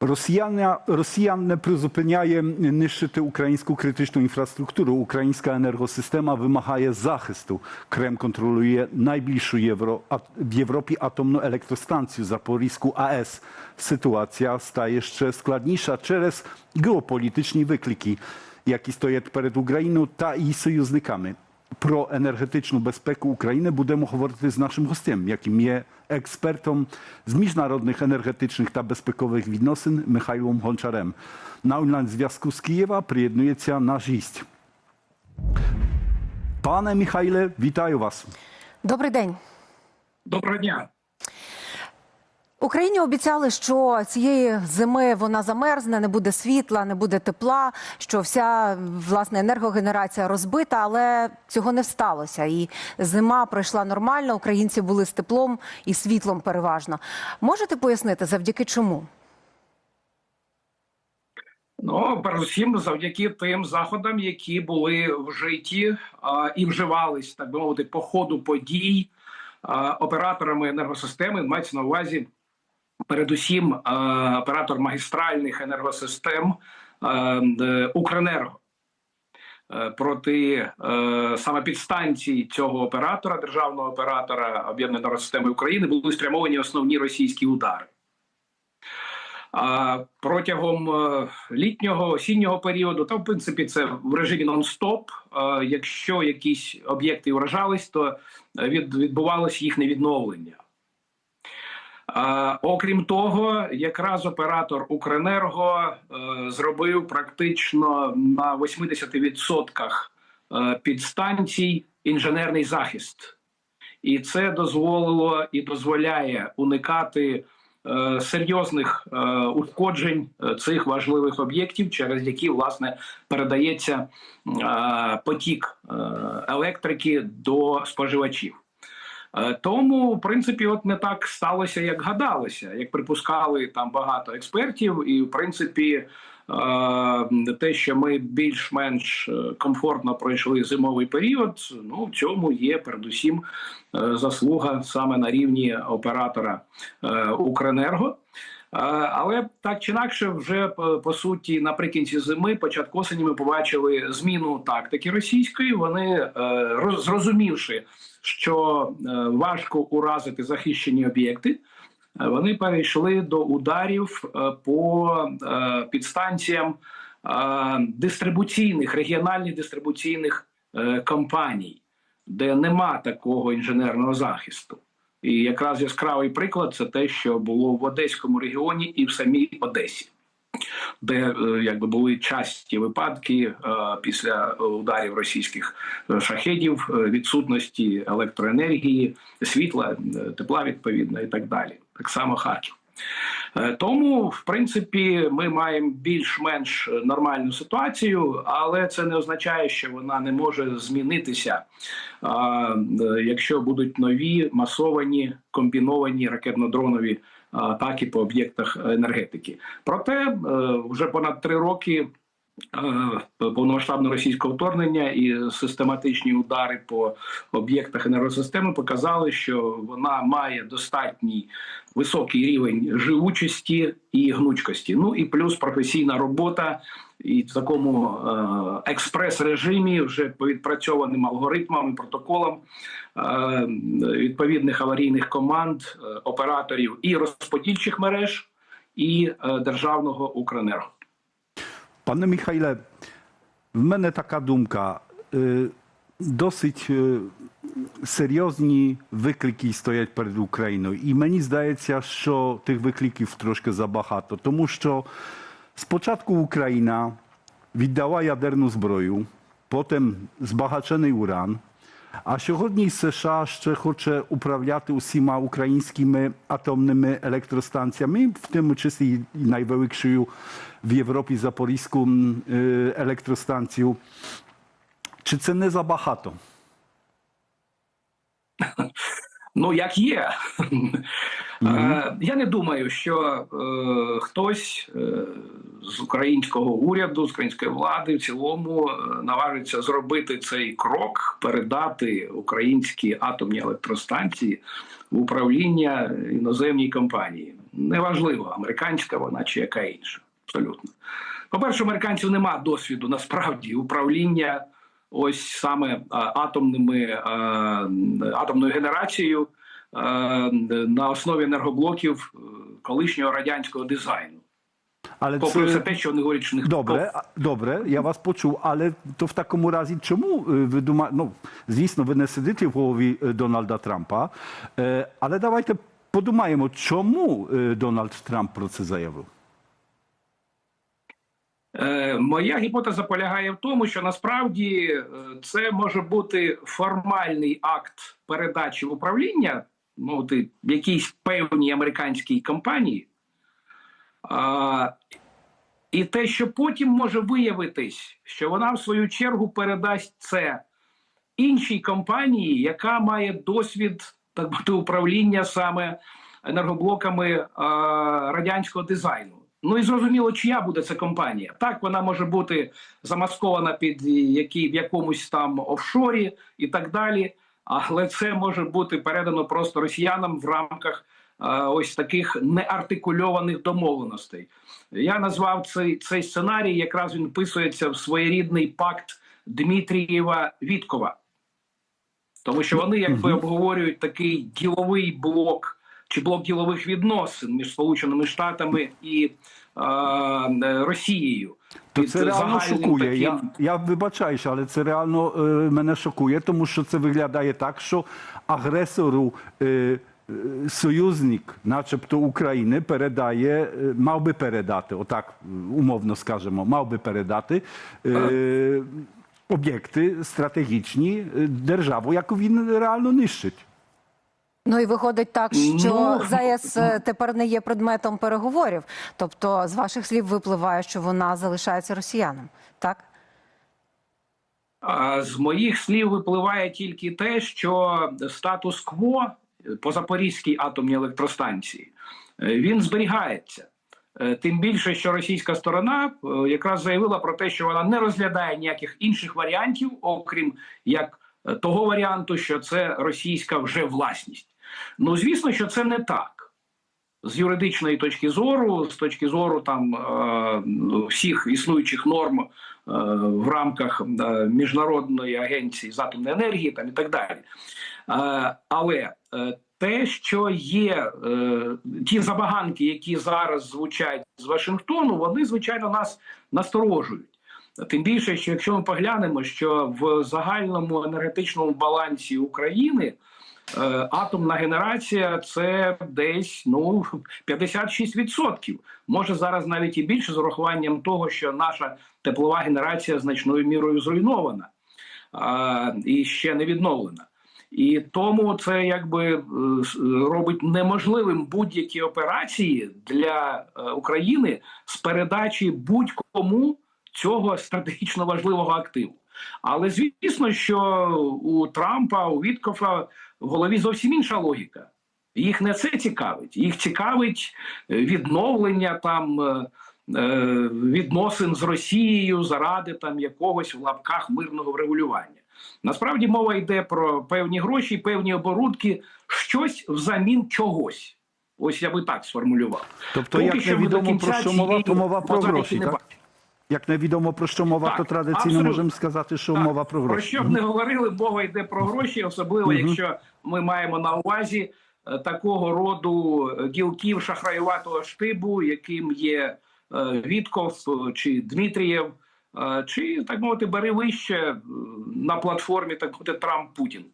Росіяна, Росіян не призупиняє нищити українську критичну інфраструктуру. Українська енергосистема вимагає захисту. Крем контролює найбільшу євро, а- в Європі атомну електростанцію Запорізьку АЕС. Ситуація стає ще складніша через геополітичні виклики, які стоять перед Україною та її союзниками. Про енергетичну безпеку України будемо говорити з нашим гостем, яким є експертом з міжнародних енергетичних та безпекових відносин Михайлом Гончарем. На онлайн-зв'язку з Києва приєднується наш гість. Пане Михайле, вітаю вас. Добрий день. Доброго дня. Україні обіцяли, що цієї зими вона замерзне, не буде світла, не буде тепла, що вся власне енергогенерація розбита, але цього не сталося. І зима пройшла нормально. Українці були з теплом і світлом переважно. Можете пояснити, завдяки чому? Ну, передусім, завдяки тим заходам, які були вжиті а, і вживались, так би мовити, по ходу подій операторами енергосистеми, мається на увазі, передусім, оператор магістральних енергосистем е, Укренерго. Е, Проти е, саме підстанцій цього оператора, державного оператора об'єднаної енергосистеми України, були спрямовані основні російські удари. А протягом е, літнього осіннього періоду, та в принципі це в режимі нон-стоп. Е, Якщо якісь об'єкти вражались, то е, від, відбувалось їхнє відновлення. Окрім того, якраз оператор Укренерго е, зробив практично на 80% е, підстанцій інженерний захист, і це дозволило і дозволяє уникати е, серйозних ушкоджень цих важливих об'єктів, через які власне передається потік електрики до споживачів. Е, Тому, в принципі, от не так сталося, як гадалося, як припускали там багато експертів, і в принципі. е, Те, що ми більш-менш е, комфортно пройшли зимовий період, ну в цьому є передусім заслуга саме на рівні оператора Укренерго. Е, Але так чи інакше, вже по, по суті, наприкінці зими, початку осені, ми побачили зміну тактики російської. Вони е, зрозумівши, що е, важко уразити захищені об'єкти. е, Вони перейшли до ударів е, по е, підстанціям е, дистрибуційних регіональних дистрибуційних е, компаній, де нема такого інженерного захисту. І якраз яскравий приклад це те, що було в Одеському регіоні і в самій Одесі, де е, якби були часті випадки е, після ударів російських е, шахедів, відсутності електроенергії, світла, тепла відповідно і так далі. Так само Харків. Е, Тому, в принципі, ми маємо більш-менш нормальну ситуацію, але це не означає, що вона не може змінитися, е, якщо будуть нові масовані комбіновані ракетно-дронові атаки по об'єктах енергетики. Проте е, вже понад три роки. Е, Повномасштабне російського вторгнення і систематичні удари по об'єктах енергосистеми показали, що вона має достатній високий рівень живучості і гнучкості. Ну і плюс професійна робота і в такому е, експрес-режимі, вже по відпрацьованим алгоритмам і протоколам е, відповідних аварійних команд, операторів і розподільчих мереж, і державного Укренерго. Пане Михайле, в мене така думка. Е, Досить е, серйозні виклики стоять перед Україною. І мені здається, що тих викликів трошки забагато. Тому що спочатку Україна віддала ядерну зброю, потім збагачений уран. А сьогодні США ще хоче управляти усіма українськими атомними електростанціями, в тому числі і найвеликшою Європі Запорізьку м, е, електростанцію. Чи це не забагато? Ну, як є. Е, Я не думаю, що е, хтось е, з українського уряду, з української влади в цілому е, наважиться зробити цей крок, передати українські атомні електростанції в управління іноземній компанії. неважливо, американська вона чи яка інша. Абсолютно. По-перше, американців нема досвіду насправді управління ось саме атомними атомною генерацією на основі енергоблоків е, колишнього радянського дизайну. Ale Попри czy- все те, що вони говорять, що в них Добре, добре, я вас почув, але то в такому разі, чому е, ви думаєте, ну, звісно, ви не сидите в голові е, Дональда Трампа, е, але давайте подумаємо, чому е, Дональд Трамп про це заявив? Е, Моя гіпотеза полягає в тому, що насправді е, це може бути формальний акт передачі управління ну, ти, якійсь певній американській компанії. А, і те, що потім може виявитись, що вона в свою чергу передасть це іншій компанії, яка має досвід так мовити, управління саме енергоблоками а, радянського дизайну. Ну і зрозуміло, чия буде ця компанія. Так, вона може бути замаскована під який, в якомусь там офшорі і так далі. Але це може бути передано просто росіянам в рамках е, ось таких неартикульованих домовленостей. Я назвав цей, цей сценарій, якраз він вписується в своєрідний пакт Дмитрієва Віткова. Тому що вони якби обговорюють такий діловий блок чи блок ділових відносин між Сполученими Штатами і е, Росією. То це реально шокує. Я, таким- я вибачаюся, але це реально е, мене шокує, тому що це виглядає так, що агресору е, е, союзник, начебто України, передає, е, мав би передати, отак умовно скажемо, мав би передати. Е, Об'єкти стратегічні е, державу, яку він реально нищить. Ну і виходить так, що Ну, ЗАЕС е, тепер не є предметом переговорів. Тобто, з ваших слів випливає, що вона залишається росіянам, так? А З моїх слів випливає тільки те, що статус-кво по Запорізькій атомній електростанції е, він зберігається. Е, Тим більше, що російська сторона якраз заявила про те, що вона не розглядає ніяких інших варіантів, окрім як того варіанту, що це російська вже власність. Ну звісно, що це не так. З юридичної точки зору, з точки зору там е, всіх існуючих норм е, в рамках е, міжнародної агенції з атомної енергії, там і так далі. Але те, що є ті забаганки, які зараз звучать з Вашингтону, вони звичайно нас насторожують. Тим більше, що якщо ми поглянемо, що в загальному енергетичному балансі України атомна генерація це десь ну 56%. Може зараз навіть і більше з урахуванням того, що наша теплова генерація значною мірою зруйнована і ще не відновлена. І тому це якби е, робить неможливим будь-які операції для е, України з передачі будь-кому цього стратегічно важливого активу. Але звісно, що у Трампа, у Віткофа в голові зовсім інша логіка. Їх не це цікавить. Їх цікавить е, відновлення там е, е, відносин з Росією заради там якогось в лапках мирного врегулювання. Насправді мова йде про певні гроші, певні оборудки, щось взамін чогось. Ось я би так сформулював. Тобто, Поки як невідомо про що мова, то мова про гроші, не так? бачимо. Як невідомо про що мова, Так, то традиційно абсолютно. можемо сказати, що Так, мова про гроші. Про що б не говорили, мова йде про гроші, особливо якщо ми маємо на увазі е, такого роду е, ділків шахраюватого штибу, яким є е, Вітков е, чи Дмитрієв, е, чи так мовити, бери вище е, на платформі так мовити Трамп Путін.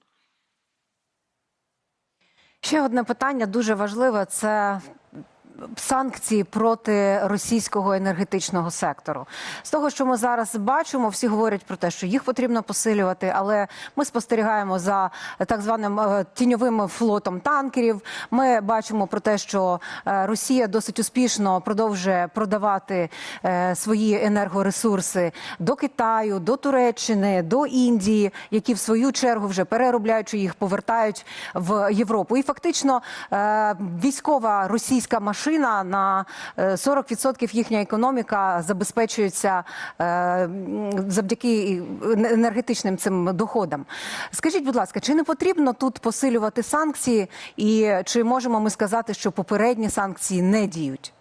Ще одне питання дуже важливе це санкції проти російського енергетичного сектору. З того, що ми зараз бачимо, всі говорять про те, що їх потрібно посилювати, але ми спостерігаємо за так званим е, тіньовим флотом танкерів. Ми бачимо про те, що е, Росія досить успішно продовжує продавати е, свої енергоресурси до Китаю, до Туреччини, до Індії, які в свою чергу вже переробляючи їх, повертають в Європу. І фактично військова російська машина машина. На е, 40% їхня економіка забезпечується е, завдяки енергетичним цим доходам. Скажіть, будь ласка, чи не потрібно тут посилювати санкції, і чи можемо ми сказати, що попередні санкції не діють?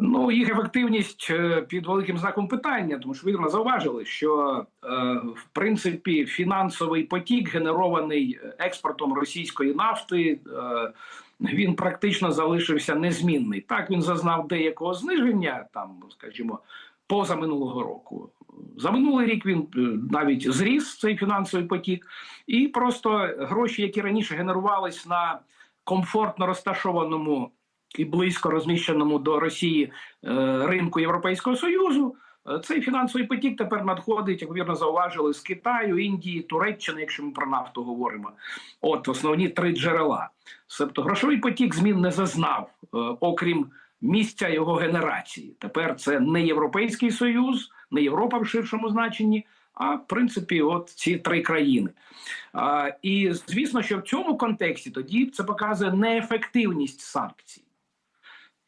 Ну, їх ефективність е, під великим знаком питання, тому що ви вірно зауважили, що е, в принципі фінансовий потік, генерований експортом російської нафти, е, він практично залишився незмінний. Так він зазнав деякого зниження, там, скажімо, поза минулого року. За минулий рік він е, навіть зріс цей фінансовий потік, і просто гроші, які раніше генерувались на комфортно розташованому і близько розміщеному до Росії е, ринку Європейського Союзу. е, Цей фінансовий потік тепер надходить, як вірно зауважили, з Китаю, Індії, Туреччини, якщо ми про нафту говоримо. От основні три джерела. Тобто грошовий потік змін не зазнав, е, окрім місця його генерації. Тепер це не Європейський Союз, не Європа в ширшому значенні, а в принципі, от ці три країни. І звісно, що в цьому контексті тоді це показує неефективність санкцій.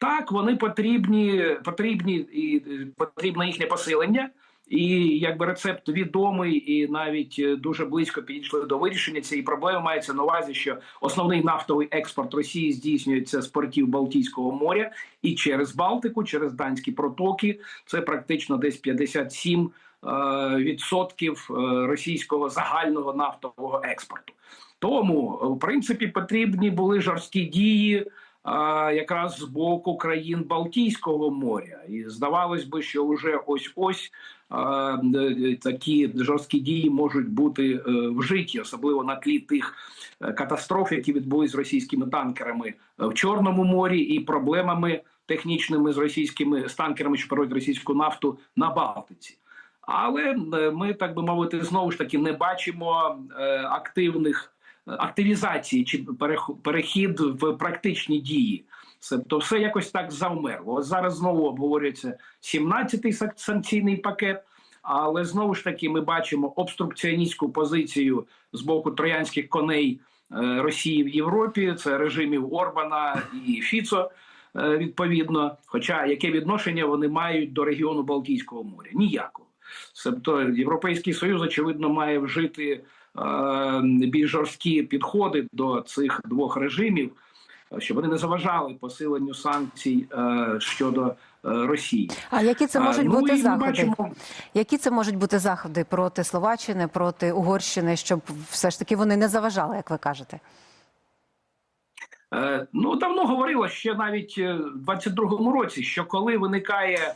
Так, вони потрібні, потрібні і е, потрібно їхнє посилення. І якби рецепт відомий, і навіть е, дуже близько підійшли до вирішення цієї проблеми. Мається на увазі, що основний нафтовий експорт Росії здійснюється з портів Балтійського моря і через Балтику, через данські протоки. Це практично десь 57 е, відсотків російського загального нафтового експорту. Тому, в принципі, потрібні були жорсткі дії якраз з боку країн Балтійського моря, і здавалось би, що вже ось ось е, такі жорсткі дії можуть бути е, вжиті, особливо на тлі тих е, катастроф, які відбулись з російськими танкерами в Чорному морі, і проблемами технічними з російськими з танкерами, що перевозять російську нафту на Балтиці. Але е, ми, так би мовити, знову ж таки не бачимо е, активних активізації чи перех- перехід в практичні дії. Це то все якось так завмерло. Зараз знову обговорюється 17-й санкційний пакет. Але знову ж таки ми бачимо обструкціоністську позицію з боку троянських коней е, Росії в Європі. Це режимів Орбана і Фіцо. е, Відповідно, хоча яке відношення вони мають до регіону Балтійського моря? Ніякого. Тобто Європейський Союз, очевидно, має вжити більш жорсткі підходи до цих двох режимів, е, щоб вони не заважали посиленню санкцій е, щодо е, Росії. А які це можуть ну, бути заходи? бачимо- Які це можуть бути заходи проти Словаччини, проти Угорщини, щоб все ж таки вони не заважали, як ви кажете? Е, Ну давно говорило ще навіть е, в 22-му році, що коли виникає е,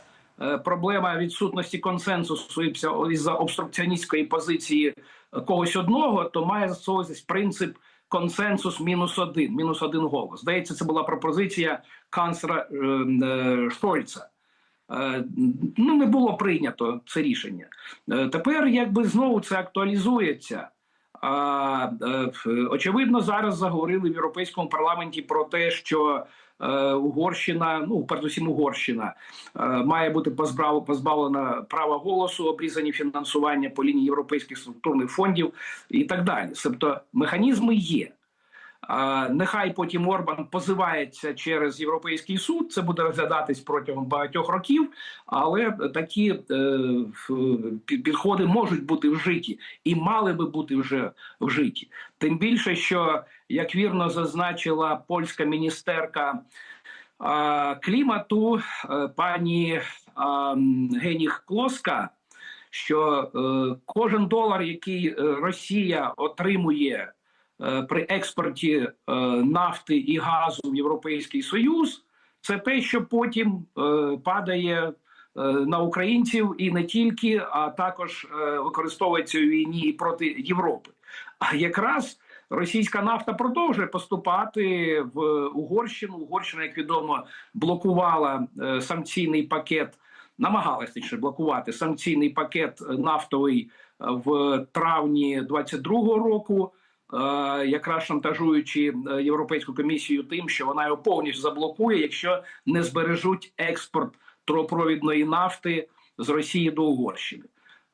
проблема відсутності консенсусу із за обструкціоністської позиції е, когось одного, то має застосовуватись принцип консенсус мінус один, мінус один голос. Здається, це була пропозиція канцлера е, е, Шольца. Е, Ну, не було прийнято це рішення. Е, Тепер якби знову це актуалізується. Е, очевидно, зараз заговорили в Європейському парламенті про те, що е, Угорщина, ну передусім Угорщина, е, має бути позбавлена права голосу, обрізані фінансування по лінії європейських структурних фондів і так далі. Тобто механізми є. Нехай потім Орбан позивається через європейський суд. Це буде розглядатись протягом багатьох років, але такі е, підходи можуть бути вжиті і мали би бути вже вжиті. Тим більше, що як вірно зазначила польська міністерка клімату, е, пані Геніх Клоска, що е, кожен долар, який е, Росія отримує при експорті е, нафти і газу в Європейський Союз, це те, що потім е, падає е, на українців і не тільки, а також е, використовується у війні проти Європи. А якраз російська нафта продовжує поступати в Угорщину. Угорщина, як відомо, блокувала е, санкційний пакет, намагалась точніше блокувати санкційний пакет е, нафтовий е, в травні 22-го року. Е, Якраз шантажуючи е, Європейську комісію тим, що вона його повністю заблокує, якщо не збережуть експорт трубопровідної нафти з Росії до Угорщини.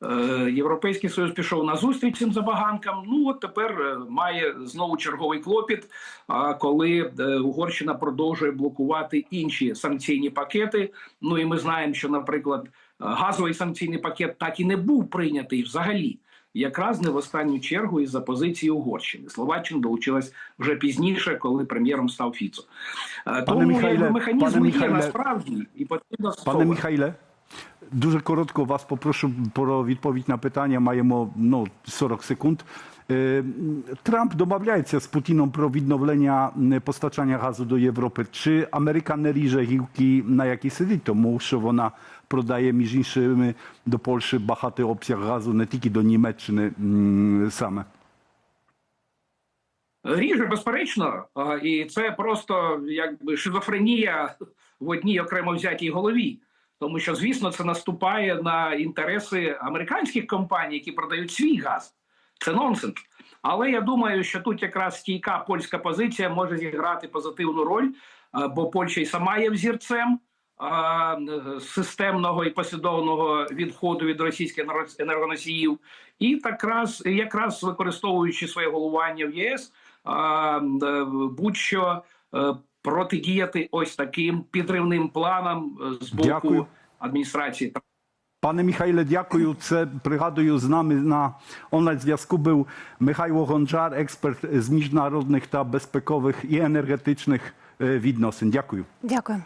Е, Європейський Союз пішов на зустріч цим забаганкам. Ну от тепер має знову черговий клопіт. А коли Угорщина продовжує блокувати інші санкційні пакети. Ну і ми знаємо, що, наприклад, газовий санкційний пакет так і не був прийнятий взагалі. Якраз не в останню чергу із-за позиції Угорщини. Словаччина долучилась вже пізніше, коли прем'єром став Фіцо. Е, Тому Михайле, пане є насправді і потрібно Пане. Михайле, дуже коротко вас попрошу про відповідь на питання. Маємо ну, 40 секунд. Домовляється з Путіном про відновлення е, постачання газу до Європи. Чи Америка не ріже гілки, на якій сидить, тому що вона продає між іншими до Польщі багатий обсяг газу не тільки до Німеччини саме? Ріже, безперечно, і це просто якби шизофренія в одній окремо взятій голові. Тому що, звісно, це наступає на інтереси американських компаній, які продають свій газ. Це нонсенс. Але я думаю, що тут якраз стійка польська позиція може зіграти позитивну роль, бо Польща й сама є взірцем е, системного і послідовного відходу від російських енерго- енергоносіїв, і якраз, якраз використовуючи своє головування в ЄС, е, будь-що е, протидіяти ось таким підривним планам е, з боку Дякую. адміністрації Пане Михайле, дякую. Це пригадую з нами на онлайн зв'язку був Михайло Гончар, експерт з міжнародних та безпекових і енергетичних е, відносин. Дякую. Дякую.